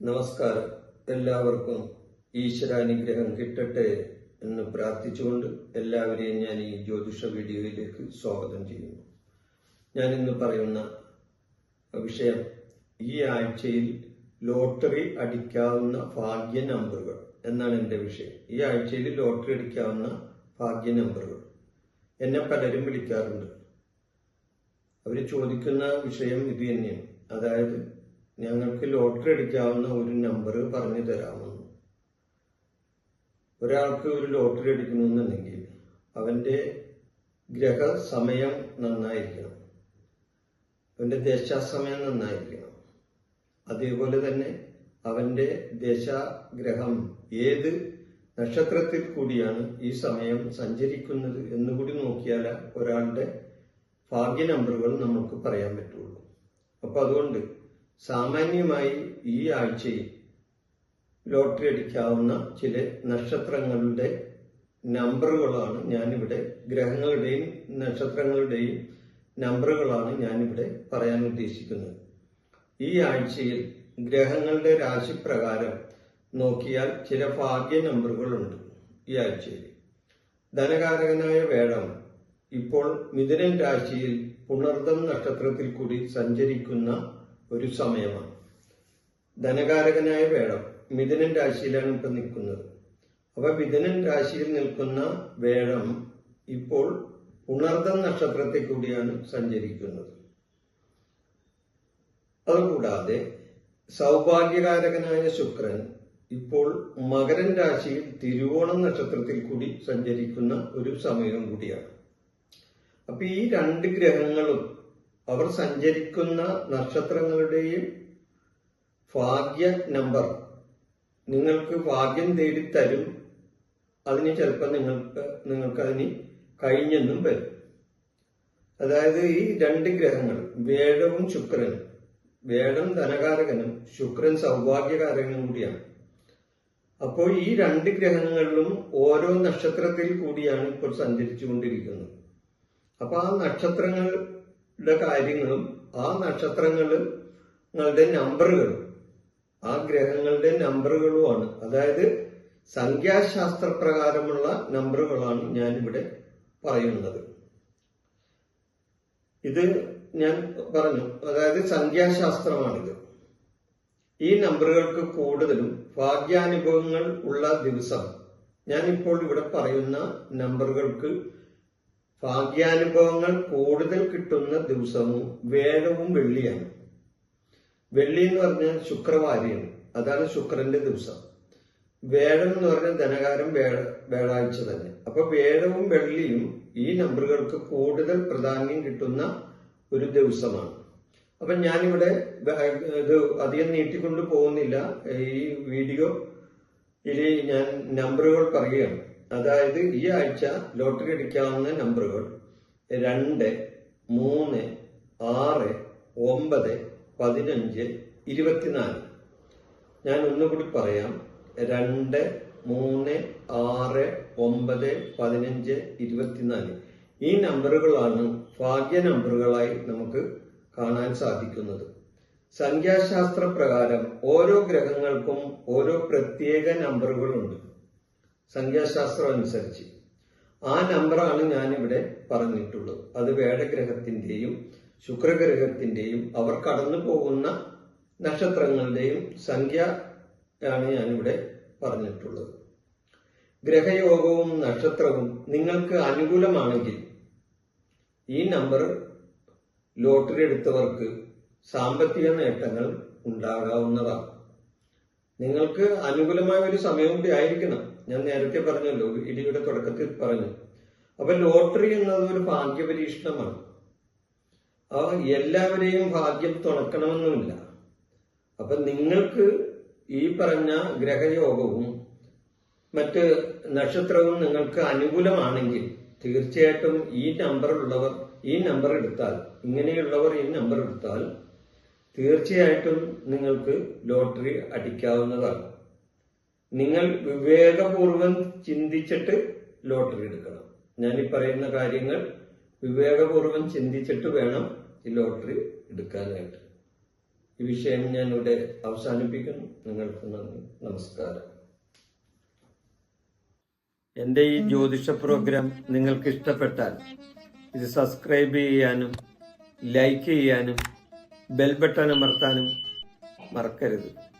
നമസ്കാരം. എല്ലാവർക്കും ഈശ്വരാനുഗ്രഹം കിട്ടട്ടെ എന്ന് പ്രാർത്ഥിച്ചുകൊണ്ട് എല്ലാവരെയും ഞാൻ ഈ ജ്യോതിഷ വീഡിയോയിലേക്ക് സ്വാഗതം ചെയ്യുന്നു. ഞാൻ ഇന്ന് പറയുന്ന വിഷയം ഈ ആഴ്ചയിൽ ലോട്ടറി അടിക്കാവുന്ന ഭാഗ്യ നമ്പറുകൾ എന്നാണ് എന്റെ വിഷയം. ഈ ആഴ്ചയിൽ ലോട്ടറി അടിക്കാവുന്ന ഭാഗ്യ നമ്പറുകൾ. എന്നെ പലരും വിളിക്കാറുണ്ട്. അവർ ചോദിക്കുന്ന വിഷയം ഇത് തന്നെയാണ്. അതായത് ഞങ്ങൾക്ക് ലോട്ടറി അടിക്കാവുന്ന ഒരു നമ്പർ പറഞ്ഞു തരാമെന്ന്. ഒരാൾക്ക് ഒരു ലോട്ടറി അടിക്കണമെന്നുണ്ടെങ്കിൽ അവന്റെ ഗ്രഹ സമയം നന്നായിരിക്കണം. അവന്റെ ദേശാസമയം നന്നായിരിക്കണം. അതേപോലെ തന്നെ അവന്റെ ഗ്രഹം ഏത് നക്ഷത്രത്തിൽ കൂടിയാണ് ഈ സമയം സഞ്ചരിക്കുന്നത് എന്നുകൂടി നോക്കിയാൽ ഒരാളുടെ ഭാഗ്യ നമ്പറുകൾ നമുക്ക് പറയാൻ പറ്റുള്ളൂ. അപ്പൊ അതുകൊണ്ട് സാമാന്യമായി ഈ ആഴ്ചയിൽ ലോട്ടറി അടിക്കാവുന്ന ചില നക്ഷത്രങ്ങളുടെ നമ്പറുകളാണ് ഞാനിവിടെ ഗ്രഹങ്ങളുടെയും നക്ഷത്രങ്ങളുടെയും നമ്പറുകളാണ് ഞാനിവിടെ പറയാൻ ഉദ്ദേശിക്കുന്നത്. ഈ ആഴ്ചയിൽ ഗ്രഹങ്ങളുടെ രാശിപ്രകാരം നോക്കിയാൽ ചില ഭാഗ്യ നമ്പറുകളുണ്ട് ഈ ആഴ്ചയിൽ. ധനകാരകനായ വേഴം ഇപ്പോൾ മിഥുനൻ രാശിയിൽ പുണർദം നക്ഷത്രത്തിൽ കൂടി സഞ്ചരിക്കുന്ന ഒരു സമയമാണ്. ധനകാരകനായ വേടം മിഥുനൻ രാശിയിലാണ് ഇപ്പൊ നിൽക്കുന്നത്. അപ്പൊ മിഥുനൻ രാശിയിൽ നിൽക്കുന്ന വേടം ഇപ്പോൾ പുണർദം നക്ഷത്രത്തിൽ കൂടിയാണ് സഞ്ചരിക്കുന്നത്. അതുകൂടാതെ സൗഭാഗ്യകാരകനായ ശുക്രൻ ഇപ്പോൾ മകരൻ രാശിയിൽ തിരുവോണം നക്ഷത്രത്തിൽ കൂടി സഞ്ചരിക്കുന്ന ഒരു സമയം കൂടിയാണ്. അപ്പൊ ഈ രണ്ട് ഗ്രഹങ്ങളും അവർ സഞ്ചരിക്കുന്ന നക്ഷത്രങ്ങളുടെയും ഭാഗ്യ നമ്പർ നിങ്ങൾക്ക് ഭാഗ്യം തേടിത്തരും. അതിന് ചിലപ്പോൾ നിങ്ങൾക്ക് നിങ്ങൾക്ക് അതിന് കഴിഞ്ഞെന്നും വരും. അതായത് ഈ രണ്ട് ഗ്രഹങ്ങൾ വേടവും ശുക്രനും വേടം ധനകാരകനും ശുക്രൻ സൗഭാഗ്യകാരകനും കൂടിയാണ്. അപ്പോൾ ഈ രണ്ട് ഗ്രഹങ്ങളിലും ഓരോ നക്ഷത്രത്തിൽ കൂടിയാണ് ഇപ്പോൾ സഞ്ചരിച്ചുകൊണ്ടിരിക്കുന്നത്. അപ്പൊ ആ നക്ഷത്രങ്ങളുടെ കാര്യങ്ങളും ആ നക്ഷത്രങ്ങളുടെ നമ്പറുകളും ആ ഗ്രഹങ്ങളുടെ നമ്പറുകളുമാണ്. അതായത് സംഖ്യാശാസ്ത്ര പ്രകാരമുള്ള നമ്പറുകളാണ് ഞാനിവിടെ പറയുന്നത്. ഇത് ഞാൻ പറഞ്ഞു. അതായത് സംഖ്യാശാസ്ത്രമാണിത്. ഈ നമ്പറുകൾക്ക് കൂടുതലും ഭാഗ്യാനുഭവങ്ങൾ ഉള്ള ദിവസം. ഞാനിപ്പോൾ ഇവിടെ പറയുന്ന നമ്പറുകൾക്ക് ഭാഗ്യാനുഭവങ്ങൾ കൂടുതൽ കിട്ടുന്ന ദിവസവും വേഴവും വെള്ളിയാണ്. വെള്ളി എന്ന് പറഞ്ഞാൽ ശുക്രവാരിയാണ്. അതാണ് ശുക്രന്റെ ദിവസം. വേഴം എന്ന് പറഞ്ഞാൽ ധനകാരം വേഴ വേഴാഴ്ച തന്നെ. അപ്പൊ വേഴവും വെള്ളിയും ഈ നമ്പറുകൾക്ക് കൂടുതൽ പ്രാധാന്യം കിട്ടുന്ന ഒരു ദിവസമാണ്. അപ്പൊ ഞാനിവിടെ ഇത് അധികം നീട്ടിക്കൊണ്ട് പോകുന്നില്ല. ഈ വീഡിയോ ഇതിൽ ഞാൻ നമ്പറുകൾ പറയുകയാണ്. അതായത് ഈ ആഴ്ച ലോട്ടറി അടിക്കാവുന്ന നമ്പറുകൾ രണ്ട് മൂന്ന് ആറ് ഒമ്പത് പതിനഞ്ച് ഇരുപത്തിനാല്. ഞാൻ ഒന്നുകൂടി പറയാം. രണ്ട് മൂന്ന് ആറ് ഒമ്പത് പതിനഞ്ച് ഇരുപത്തിനാല്. ഈ നമ്പറുകളാണ് ഭാഗ്യ നമ്പറുകളായി നമുക്ക് കാണാൻ സാധിക്കുന്നത്. സംഖ്യാശാസ്ത്ര പ്രകാരം ഓരോ ഗ്രഹങ്ങൾക്കും ഓരോ പ്രത്യേക നമ്പറുകളുണ്ട്. സംഖ്യാശാസ്ത്രം അനുസരിച്ച്. ആ നമ്പറാണ് ഞാനിവിടെ പറഞ്ഞിട്ടുള്ളത്. അത് വേടഗ്രഹത്തിന്റെയും ശുക്രഗ്രഹത്തിന്റെയും അവർ കടന്നു പോകുന്ന നക്ഷത്രങ്ങളുടെയും സംഖ്യ ആണ് ഞാനിവിടെ പറഞ്ഞിട്ടുള്ളത്. ഗ്രഹയോഗവും നക്ഷത്രവും നിങ്ങൾക്ക് അനുകൂലമാണെങ്കിൽ ഈ നമ്പർ ലോട്ടറി എടുത്തവർക്ക് സാമ്പത്തിക നേട്ടങ്ങൾ ഉണ്ടാകാവുന്നതാണ്. നിങ്ങൾക്ക് അനുകൂലമായ ഒരു സമയം കൂടി ആയിരിക്കണം. ഞാൻ നേരത്തെ പറഞ്ഞല്ലോ ഇടിയുടെ തുടക്കത്തിൽ പറഞ്ഞു. അപ്പൊ ലോട്ടറി എന്നത് ഒരു ഭാഗ്യപരീക്ഷണമാണ്. അപ്പൊ എല്ലാവരെയും ഭാഗ്യം തുണക്കണമെന്നുമില്ല. അപ്പൊ നിങ്ങൾക്ക് ഈ പറഞ്ഞ ഗ്രഹയോഗവും മറ്റ് നക്ഷത്രവും നിങ്ങൾക്ക് അനുകൂലമാണെങ്കിൽ തീർച്ചയായിട്ടും ഈ നമ്പർ ഉള്ളവർ ഈ നമ്പർ എടുത്താൽ ഇങ്ങനെയുള്ളവർ ഈ നമ്പർ എടുത്താൽ തീർച്ചയായിട്ടും നിങ്ങൾക്ക് ലോട്ടറി അടിക്കാവുന്നതാണ്. നിങ്ങൾ വിവേകപൂർവം ചിന്തിച്ചിട്ട് ലോട്ടറി എടുക്കണം. ഞാൻ ഈ പറയുന്ന കാര്യങ്ങൾ വിവേകപൂർവം ചിന്തിച്ചിട്ട് വേണം ഈ ലോട്ടറി എടുക്കാനായിട്ട്. ഈ വിഷയം ഞാൻ ഇവിടെ അവസാനിപ്പിക്കുന്നു. നിങ്ങൾക്ക് നന്ദി. നമസ്കാരം. എന്റെ ഈ ജ്യോതിഷ പ്രോഗ്രാം നിങ്ങൾക്ക് ഇഷ്ടപ്പെട്ടാൽ ഇത് സബ്സ്ക്രൈബ് ചെയ്യാനും ലൈക്ക് ചെയ്യാനും ബെൽ ബട്ടൺ അമർത്താനും മറക്കരുത്.